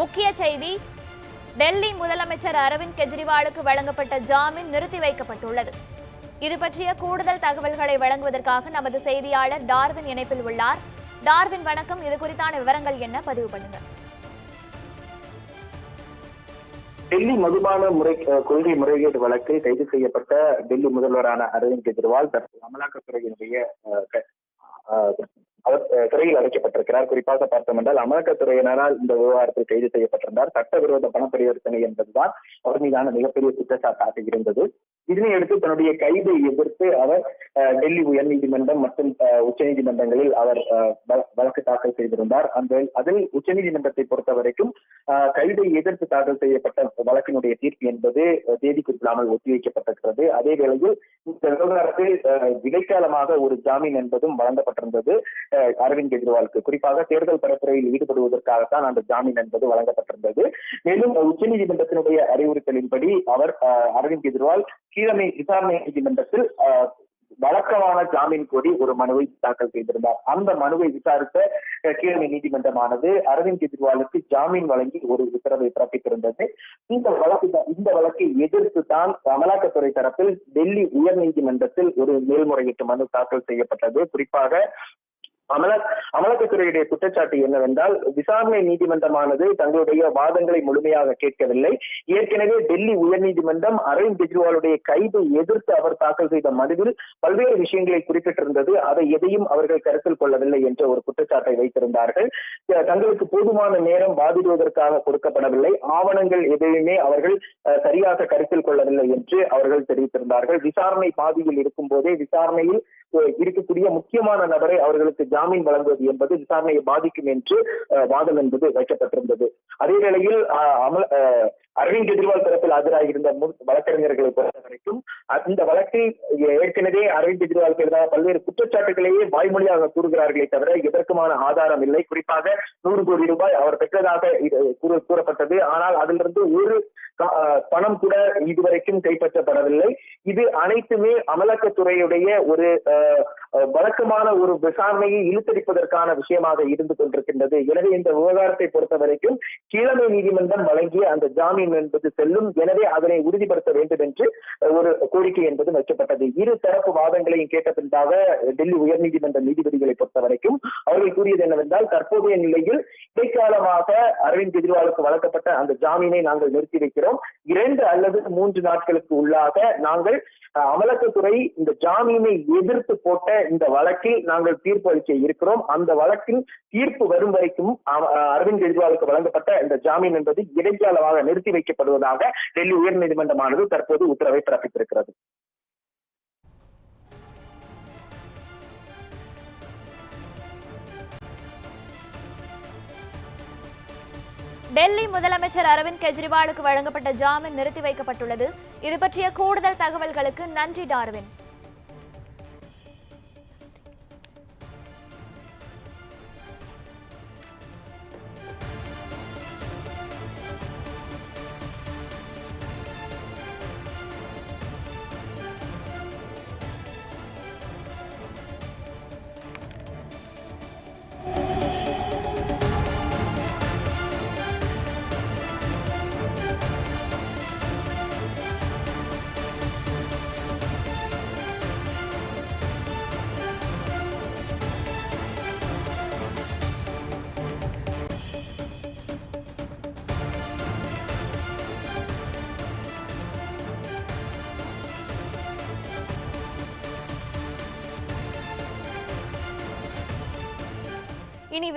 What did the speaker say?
முக்கிய செய்தி டெல்லி முதலமைச்சர் அரவிந்த் கெஜ்ரிவாலுக்கு வழங்கப்பட்ட ஜாமீன் நிறுத்தி வைக்கப்பட்டுள்ளது. இது பற்றிய கூடுதல் தகவல்களை வழங்குவதற்காக நமது செய்தியாளர் டார்வின் இணைப்பில் உள்ளார். டார்வின் வணக்கம். இது குறித்தான விவரங்கள் என்ன? பதிவு பண்ணுங்க. டெல்லி மதுபான முறை கொள்கை முறைகேடு வழக்கில் கைது செய்யப்பட்ட டெல்லி முதல்வரான அரவிந்த் கெஜ்ரிவால் தற்போது அமலாக்கத்துறையினுடைய அவர் சிறையில் அடைக்கப்பட்டிருக்கிறார் குறிப்பாக பார்த்தோம் என்றால் அமலாக்கத்துறையினரால் இந்த விவகாரத்தில் கைது செய்யப்பட்டிருந்தார். சட்டவிரோத பண பரிவர்த்தனை என்பதுதான் அவர் மீதான மிகப்பெரிய குற்றச்சாட்டாக இருந்தது. இதனை அடுத்து தன்னுடைய கைதை எதிர்த்து அவர் அஹ், டெல்லி உயர்நீதிமன்றம் மற்றும் உச்சநீதிமன்றங்களில் அவர் வழக்கு தாக்கல் செய்திருந்தார். அந்த அதில் உச்சநீதிமன்றத்தை பொறுத்த வரைக்கும் கைதை எதிர்த்து தாக்கல் செய்யப்பட்ட வழக்கினுடைய தீர்ப்பு என்பது தேதி குறிப்பிடாமல் ஒத்திவைக்கப்பட்டிருக்கிறது. அதே வேளையில் இந்த விவகாரத்தில் இடைக்காலமாக ஒரு ஜாமீன் என்பதும் வழங்கப்பட்டிருந்தது. அரவிந்த் கெஜ்ரிவாலுக்கு. குறிப்பாக தேர்தல் பரப்புரையில் ஈடுபடுவதற்காகத்தான் அந்த ஜாமீன் என்பது வழங்கப்பட்டிருந்தது. மேலும் உச்சநீதிமன்றத்தினுடைய அறிவுறுத்தலின்படி அவர் அரவிந்த் கெஜ்ரிவால் கீழமை விசாரணை நீதிமன்றத்தில் வழக்கமான ஜாமீன் கோரி ஒரு மனுவை தாக்கல் செய்திருந்தார். அந்த மனுவை விசாரித்த கீழமை நீதிமன்றமானது அரவிந்த் கெஜ்ரிவாலுக்கு ஜாமீன் வழங்கி ஒரு உத்தரவை பிறப்பித்திருந்தது. இந்த வழக்கு இந்த வழக்கை எதிர்த்து தான் அமலாக்கத்துறை தரப்பில் டெல்லி உயர் நீதிமன்றத்தில் ஒரு மேல்முறையீட்டு மனு தாக்கல் செய்யப்பட்டது. குறிப்பாக அமல அமலாக்கத்துறையுடைய குற்றச்சாட்டு என்னவென்றால் விசாரணை நீதிமன்றமானது தங்களுடைய வாதங்களை முழுமையாக கேட்கவில்லை. ஏற்கனவே டெல்லி உயர்நீதிமன்றம் அரவிந்த் கெஜ்ரிவாலுடைய கைதை எதிர்த்து அவர் தாக்கல் செய்த மனுவில் பல்வேறு விஷயங்களை குறிப்பிட்டிருந்தது. அதை எதையும் அவர்கள் கருத்தில் கொள்ளவில்லை என்ற ஒரு குற்றச்சாட்டை வைத்திருந்தார்கள். தங்களுக்கு போதுமான நேரம் வாதிடுவதற்காக கொடுக்கப்படவில்லை. ஆவணங்கள் எதையுமே அவர்கள் சரியாக கருத்தில் கொள்ளவில்லை என்று அவர்கள் தெரிவித்திருந்தார்கள். விசாரணை பாதியில் இருக்கும் போதே விசாரணையில் இருக்கக்கூடிய முக்கியமான நபரை அவர்களுக்கு ஜாமீன் வழங்குவது என்பது விசாரணையை பாதிக்கும் என்று வாதம் என்பது வைக்கப்பட்டிருந்தது. அதே வேளையில் அமல் அரவிந்த் கெஜ்ரிவால் தரப்பில் ஆஜராகியிருந்த வழக்கறிஞர்களை பொறுத்த வரைக்கும் இந்த வழக்கில் ஏற்கனவே அரவிந்த் கெஜ்ரிவாலுக்கு எதிராக பல்வேறு குற்றச்சாட்டுகளையே வாய்மொழியாக கூறுகிறார்களே தவிர எதற்குமான ஆதாரம் இல்லை. குறிப்பாக நூறு கோடி ரூபாய் அவர் பெற்றதாக கூறப்பட்டது. ஆனால் அதிலிருந்து ஒரு பணம் கூட இதுவரைக்கும் கைப்பற்றப்படவில்லை. இது அனைத்துமே அமலாக்கத்துறையுடைய ஒரு வழக்கமான ஒரு விசாரணையை இழுத்தடிப்பதற்கான விஷயமாக இருந்து கொண்டிருக்கின்றது. எனவே இந்த விவகாரத்தை பொறுத்த வரைக்கும் கீழமை நீதிமன்றம் வழங்கிய அந்த ஜாமீன் என்பது செல்லும். எனவே அதனை உறுதிப்படுத்த வேண்டும் என்று ஒரு கோரிக்கை என்பது வைக்கப்பட்டது. இரு தரப்பு வாதங்களையும் கேட்ட பின்பாக டெல்லி உயர்நீதிமன்ற நீதிபதிகளை பொறுத்த வரைக்கும் அவர்கள் கூறியது என்னவென்றால் தற்போதைய நிலையில் இடைக்காலமாக அரவிந்த் கெஜ்ரிவாலுக்கு வழங்கப்பட்ட அந்த ஜாமீனை நாங்கள் நிறுத்தி வைக்கிறோம். இரண்டு அல்லது மூன்று நாட்களுக்கு உள்ளாக நாங்கள் அஹ், அமலாக்கத்துறை இந்த ஜாமீனை எதிர்த்து போட்ட இந்த வழக்கில் நாங்கள் தீர்ப்பு அளிக்க இருக்கிறோம். அந்த வழக்கில் தீர்ப்பு வரும் வரைக்கும் அரவிந்த் கெஜ்ரிவாலுக்கு வழங்கப்பட்ட இந்த ஜாமீன் என்பது இடைக்காலமாக நிறுத்தி வைக்கப்படுவதாக டெல்லி உயர்நீதிமன்றமானது தற்போது உத்தரவை பிறப்பித்திருக்கிறது. டெல்லி முதலமைச்சர் அரவிந்த் கெஜ்ரிவாலுக்கு வழங்கப்பட்ட ஜாமீன் நிறுத்தி வைக்கப்பட்டுள்ளது. இது பற்றிய கூடுதல் தகவல்களுக்கு நன்றி டார்வின். இனி